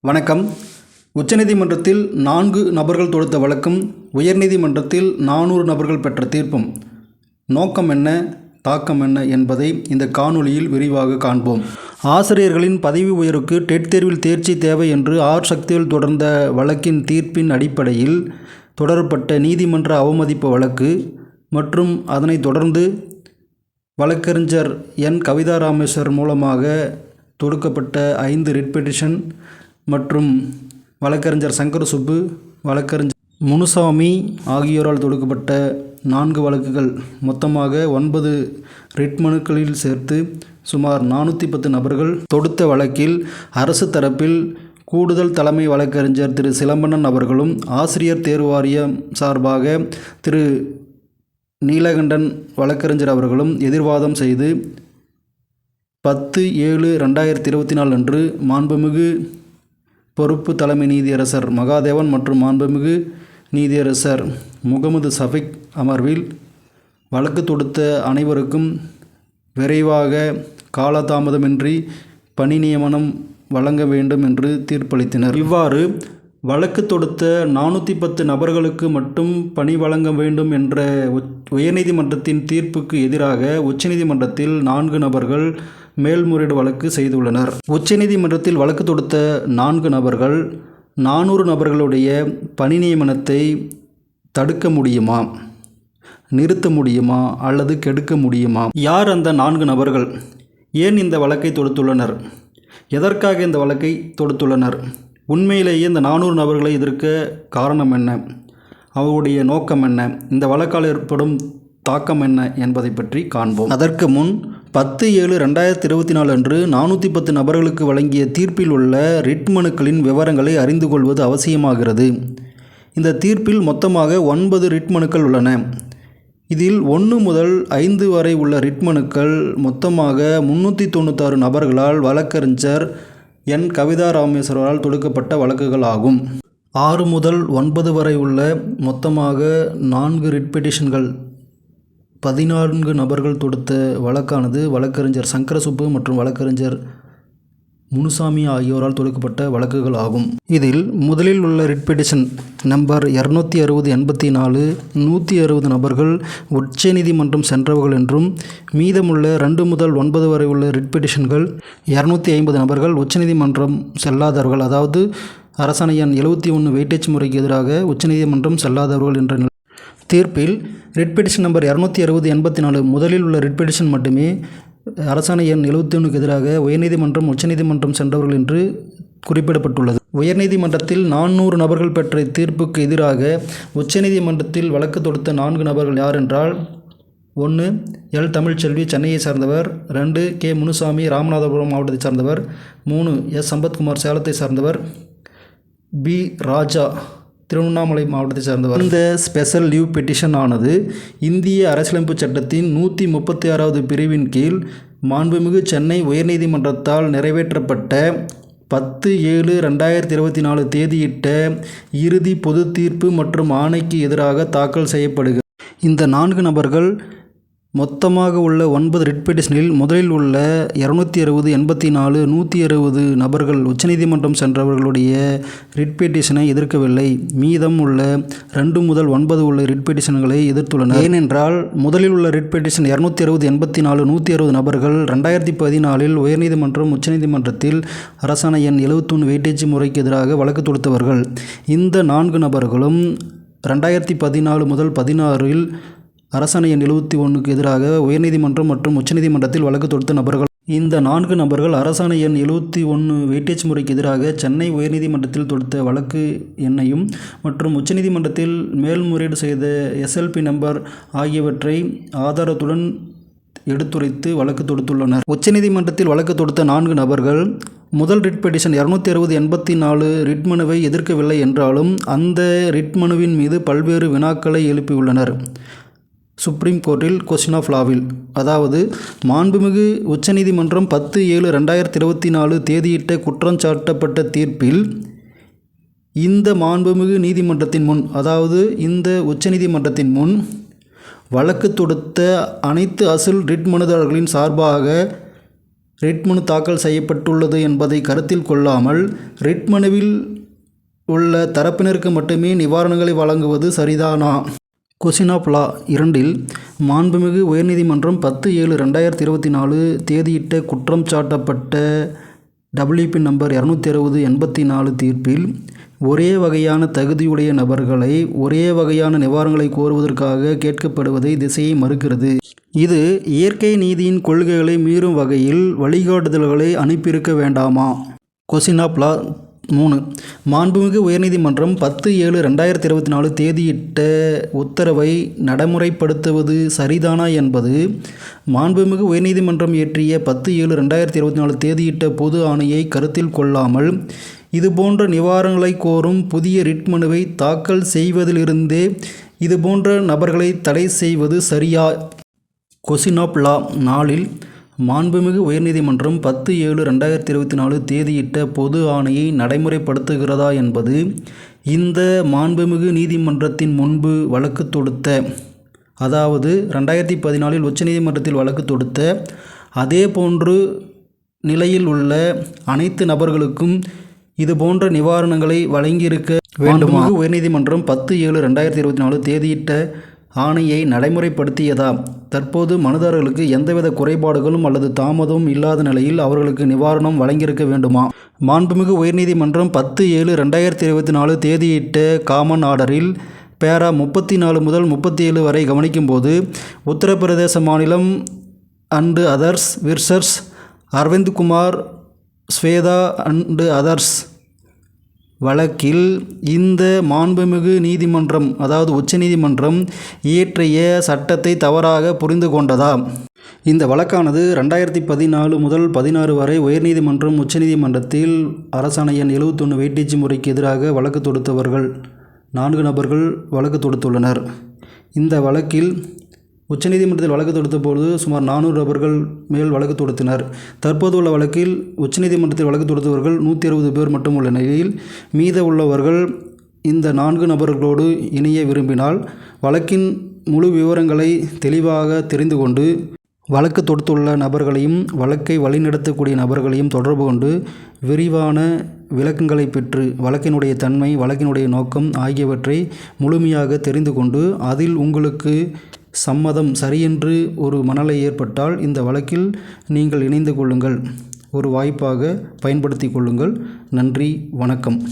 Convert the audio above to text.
வணக்கம். உச்சநீதிமன்றத்தில் நான்கு நபர்கள் தொடுத்த வழக்கும் உயர்நீதிமன்றத்தில் நானூறு நபர்கள் பெற்ற தீர்ப்பும். நோக்கம் என்ன தாக்கம் என்ன என்பதை இந்த காணொளியில் விரிவாக காண்போம். ஆசிரியர்களின் பதவி உயர்வுக்கு டெட் தேர்வில் தேர்ச்சி தேவை என்று ஆர். சக்தியில் தொடர்ந்த வழக்கின் தீர்ப்பின் அடிப்படையில் தொடரப்பட்ட நீதிமன்ற அவமதிப்பு வழக்கு மற்றும் அதனைத் தொடர்ந்து வழக்கறிஞர் என். கவிதா ராமேஸ்வர் மூலமாக தொடுக்கப்பட்ட ஐந்து ரிட் பெட்டிஷன் மற்றும் வழக்கறிஞர் சங்கர் சுப்பு வழக்கறிஞர் முனுசாமி ஆகியோரால் தொடுக்கப்பட்ட நான்கு வழக்குகள். மொத்தமாக ஒன்பது ரிட் மனுக்களில் சேர்த்து சுமார் நானூற்றி பத்து நபர்கள். தொடுத்த வழக்கில் அரசு தரப்பில் கூடுதல் தலைமை வழக்கறிஞர் திரு சிலம்பண்ணன் அவர்களும் ஆசிரியர் தேர்வு வாரியம் சார்பாக திரு நீலகண்டன் வழக்கறிஞர் அவர்களும் எதிர்வாதம் செய்து பத்து ஏழு ரெண்டாயிரத்தி இருபத்தி நாலு அன்று மாண்புமிகு பொறுப்பு தலைமை நீதியரசர் மகாதேவன் மற்றும் மாண்புமிகு நீதியரசர் முகமது சஃபிக் அமர்வில் வழக்கு தொடுத்த அனைவருக்கும் விரைவாக காலதாமதமின்றி பணி நியமனம் வழங்க வேண்டும் என்று தீர்ப்பளித்தனர். இவ்வாறு வழக்கு தொடுத்த நானூற்றி பத்து நபர்களுக்கு மட்டும் பணி வழங்க வேண்டும் என்ற உயர்நீதிமன்றத்தின் தீர்ப்புக்கு எதிராக உச்சநீதிமன்றத்தில் நான்கு நபர்கள் மேல்முறையீடு வழக்கு செய்துள்ளனர். உச்சநீதிமன்றத்தில் வழக்கு தொடுத்த நான்கு நபர்கள் நானூறு நபர்களுடைய பணி நியமனத்தை தடுக்க முடியுமா? நிறுத்த முடியுமா? அல்லது கெடுக்க முடியுமா? யார் அந்த நான்கு நபர்கள்? ஏன் இந்த வழக்கை தொடுத்துள்ளனர்? எதற்காக இந்த வழக்கை தொடுத்துள்ளனர்? உண்மையிலேயே இந்த நானூறு நபர்களை எதிர்க்க காரணம் என்ன? அவருடைய நோக்கம் என்ன? இந்த வழக்கால் ஏற்படும் தாக்கம் என்ன என்பதை பற்றி காண்போம். அதற்கு முன் பத்து ஏழு ரெண்டாயிரத்தி இருபத்தி நாலு அன்று நானூற்றி பத்து நபர்களுக்கு வழங்கிய தீர்ப்பில் உள்ள ரிட் மனுக்களின் விவரங்களை அறிந்து கொள்வது அவசியமாகிறது. இந்த தீர்ப்பில் மொத்தமாக ஒன்பது ரிட் மனுக்கள் உள்ளன. இதில் ஒன்று முதல் ஐந்து வரை உள்ள ரிட் மனுக்கள் மொத்தமாக முன்னூற்றி தொண்ணூத்தாறு நபர்களால் வழக்கறிஞர் என். கவிதா ராமேஸ்வரால் தொடுக்கப்பட்ட வழக்குகள் ஆகும். ஆறு முதல் ஒன்பது வரை உள்ள மொத்தமாக நான்கு ரிட் பெட்டிஷன்கள் பதினான்கு நபர்கள் தொடுத்த வழக்கானது வழக்கறிஞர் சங்கரசுப்பு மற்றும் வழக்கறிஞர் முனுசாமி ஆகியோரால் தொடுக்கப்பட்ட வழக்குகள் ஆகும். இதில் முதலில் உள்ள ரிட் பெட்டிஷன் நம்பர் இரநூத்தி அறுபது எண்பத்தி நாலு நூற்றி அறுபது நபர்கள் உச்சநீதிமன்றம் சென்றவர்கள் என்றும் மீதமுள்ள ரெண்டு முதல் ஒன்பது வரை உள்ள ரிட் பெட்டிஷன்கள் இரநூத்தி ஐம்பது நபர்கள் உச்சநீதிமன்றம் செல்லாதவர்கள் அதாவது அரசாணை எண் எழுபத்தி ஒன்று வெயிட்டேஜ் முறைக்கு எதிராக உச்சநீதிமன்றம் செல்லாதவர்கள் என்ற தீர்ப்பில் ரிட் பெட்டிஷன் நம்பர் இரநூத்தி அறுபது எண்பத்தி நாலு முதலில் உள்ள ரிட் பெட்டிஷன் மட்டுமே அரசாணை எண் எழுபத்தி ஒன்றுக்கு எதிராக உயர்நீதிமன்றம் உச்சநீதிமன்றம் சென்றவர்கள் என்று குறிப்பிடப்பட்டுள்ளது. உயர்நீதிமன்றத்தில் நானூறு நபர்கள் பெற்ற தீர்ப்புக்கு எதிராக உச்சநீதிமன்றத்தில் வழக்கு தொடுத்த நான்கு நபர்கள் யார் என்றால் ஒன்று எல். தமிழ்ச்செல்வி சென்னையை சார்ந்தவர் ரெண்டு கே. முனுசாமி ராமநாதபுரம் மாவட்டத்தை சார்ந்தவர் மூணு எஸ். சம்பத்குமார் சேலத்தை சார்ந்தவர் பி. ராஜா. திருவண்ணாமலை மாவட்டத்தை சார்ந்தவர். இந்த ஸ்பெஷல் லீவ் பெட்டிஷன் ஆனது இந்திய அரசியலமைப்பு சட்டத்தின் நூற்றி முப்பத்தி ஆறாவது பிரிவின் கீழ் மாண்புமிகு சென்னை உயர்நீதிமன்றத்தால் நிறைவேற்றப்பட்ட பத்து ஏழு ரெண்டாயிரத்தி இருபத்தி நாலு தேதியிட்ட இறுதி பொது தீர்ப்பு மற்றும் ஆணைக்கு எதிராக தாக்கல் செய்யப்படுகிறது. இந்த நான்கு நபர்கள் மொத்தமாக உள்ள ஒன்பது ரிட் பெட்டிஷனில் முதலில் உள்ள இரநூத்தி அறுபது எண்பத்தி நாலு நூற்றி அறுபது நபர்கள் உச்சநீதிமன்றம் சென்றவர்களுடைய ரிட் பெட்டிஷனை எதிர்க்கவில்லை. மீதம் உள்ள ரெண்டு முதல் ஒன்பது உள்ள ரிட் பெட்டிஷன்களை எதிர்த்துள்ளனர். ஏனென்றால் முதலில் உள்ள ரிட் பெட்டிஷன் இரநூத்தி அறுபது எண்பத்தி நாலு நூற்றி அறுபது நபர்கள் ரெண்டாயிரத்தி பதினாலில் உயர்நீதிமன்றம் உச்சநீதிமன்றத்தில் அரசாணை எண் எழுபத்தொன்று வெயிட்டேஜ் முறைக்கு எதிராக வழக்கு தொடுத்தவர்கள். இந்த நான்கு நபர்களும் ரெண்டாயிரத்தி பதினாலு முதல் பதினாறில் அரசாணை எண் எழுபத்தி ஒன்றுக்கு எதிராக உயர்நீதிமன்றம் மற்றும் உச்சநீதிமன்றத்தில் வழக்கு தொடுத்த நபர்கள். இந்த நான்கு நபர்கள் அரசாணை எண் எழுபத்தி ஒன்று வெயிட்டேஜ் முறைக்கு எதிராக சென்னை உயர்நீதிமன்றத்தில் தொடுத்த வழக்கு எண்ணையும் மற்றும் உச்சநீதிமன்றத்தில் மேல்முறையீடு செய்த எஸ்எல்பி நம்பர் ஆகியவற்றை ஆதாரத்துடன் எடுத்துரைத்து வழக்கு தொடுத்துள்ளனர். உச்சநீதிமன்றத்தில் வழக்கு தொடுத்த நான்கு நபர்கள் முதல் ரிட் பெட்டிஷன் இரநூத்தி அறுபது எண்பத்தி நாலு ரிட் மனுவை எதிர்க்கவில்லை என்றாலும் அந்த ரிட் மனுவின் மீது பல்வேறு வினாக்களை எழுப்பியுள்ளனர். சுப்ரீம் கோர்ட்டில் கொஸ்டின் ஆஃப் லாவில் அதாவது மாண்புமிகு உச்சநீதிமன்றம் பத்து ஏழு ரெண்டாயிரத்தி இருபத்தி நாலு தேதியிட்ட குற்றஞ்சாட்டப்பட்ட தீர்ப்பில் இந்த மாண்புமிகு நீதிமன்றத்தின் முன் அதாவது இந்த உச்சநீதிமன்றத்தின் முன் வழக்கு தொடுத்த அனைத்து அசல் ரிட் மனுதாரர்களின் சார்பாக ரிட் மனு தாக்கல் செய்யப்பட்டுள்ளது என்பதை கருத்தில் கொள்ளாமல் ரிட் மனுவில் உள்ள தரப்பினருக்கு மட்டுமே நிவாரணங்களை வழங்குவது சரிதானா? கொஷின் ஆஃப் லா இரண்டில் மாண்புமிகு உயர்நீதிமன்றம் பத்து ஏழு ரெண்டாயிரத்தி இருபத்தி நாலு தேதியிட்ட குற்றம் சாட்டப்பட்ட டபிள்யூபி நம்பர் இரநூத்தி அறுபது எண்பத்தி நாலு தீர்ப்பில் ஒரே வகையான தகுதியுடைய நபர்களை ஒரே வகையான நிவாரணங்களை கோருவதற்காக கேட்கப்படுவதை திசையை மறுக்கிறது. இது இயற்கை நீதியின் கொள்கைகளை மீறும் வகையில் வழிகாட்டுதல்களை அனுப்பியிருக்க வேண்டாமா? கொசினாப்லா மூணு. மாண்புமிகு உயர்நீதிமன்றம் பத்து ஏழு ரெண்டாயிரத்தி இருபத்தி நாலு தேதியிட்ட உத்தரவை நடைமுறைப்படுத்துவது சரிதானா என்பது மாண்புமிகு உயர்நீதிமன்றம் இயற்றிய பத்து ஏழு ரெண்டாயிரத்தி இருபத்தி நாலு தேதியிட்ட பொது ஆணையை கருத்தில் கொள்ளாமல் இதுபோன்ற நிவாரணங்களை கோரும் புதிய ரிட் மனுவை தாக்கல் செய்வதிலிருந்தே இதுபோன்ற நபர்களை தடை செய்வது சரியா? கொசினாப்லா நாளில் லா மாண்புமிகு உயர்நீதிமன்றம் பத்து ஏழு ரெண்டாயிரத்தி இருபத்தி நாலு தேதியிட்ட பொது ஆணையை நடைமுறைப்படுத்துகிறதா என்பது இந்த மாண்புமிகு நீதிமன்றத்தின் முன்பு வழக்கு தொடுத்த அதாவது ரெண்டாயிரத்தி பதினாலில் உச்சநீதிமன்றத்தில் வழக்கு தொடுத்த அதே போன்று நிலையில் உள்ள அனைத்து நபர்களுக்கும் இதுபோன்ற நிவாரணங்களை வழங்கியிருக்க வேண்டுமா? உயர்நீதிமன்றம் பத்து ஏழு ரெண்டாயிரத்தி இருபத்தி நாலு தேதியிட்ட ஆணையை நடைமுறைப்படுத்தியதா? தற்போது மனுதாரர்களுக்கு எந்தவித குறைபாடுகளும் அல்லது தாமதமும் இல்லாத நிலையில் அவர்களுக்கு நிவாரணம் வழங்கியிருக்க வேண்டுமா? மாண்புமிகு உயர்நீதிமன்றம் பத்து ஏழு ரெண்டாயிரத்தி இருபத்தி நாலு தேதியிட்ட காமன் ஆர்டரில் பேரா முப்பத்தி நாலு முதல் முப்பத்தி ஏழு வரை கவனிக்கும்போது உத்தரப்பிரதேச மாநிலம் and others versus Arvind Kumar Shweta and others வழக்கில் இந்த மாண்புமிகு நீதிமன்றம் அதாவது உச்சநீதிமன்றம் இயற்றிய சட்டத்தை தவறாக புரிந்து கொண்டதா? இந்த வழக்கானது ரெண்டாயிரத்தி பதினாலு முதல் பதினாறு வரை உயர்நீதிமன்றம் உச்சநீதிமன்றத்தில் அரசாணையன் எண் எழுவத்தொன்று வெயிட்டேஜ் முறைக்கு எதிராக வழக்கு தொடுத்தவர்கள் நான்கு நபர்கள் வழக்கு தொடுத்துள்ளனர். இந்த வழக்கில் உச்சநீதிமன்றத்தில் வழக்கு தொடுத்தபோது சுமார் நானூறு நபர்கள் மேல் வழக்கு தொடுத்தனர். தற்போது உள்ள வழக்கில் உச்சநீதிமன்றத்தில் வழக்கு தொடுத்தவர்கள் நூற்றி அறுபது பேர் மட்டும் உள்ள நிலையில் மீத உள்ளவர்கள் இந்த நான்கு நபர்களோடு இணைய விரும்பினால் வழக்கின் முழு விவரங்களை தெளிவாக தெரிந்து கொண்டு வழக்கு தொடுத்துள்ள நபர்களையும் வழக்கை வழிநடத்தக்கூடிய நபர்களையும் தொடர்பு கொண்டு விரிவான விளக்கங்களை பெற்று வழக்கினுடைய தன்மை வழக்கினுடைய நோக்கம் ஆகியவற்றை முழுமையாக தெரிந்து கொண்டு அதில் உங்களுக்கு சம்மதம் சரியென்று ஒரு மனநிலை ஏற்பட்டால் இந்த வழக்கில் நீங்கள் இணைந்து கொள்ளுங்கள். ஒரு வாய்ப்பாக பயன்படுத்தி கொள்ளுங்கள். நன்றி வணக்கம்.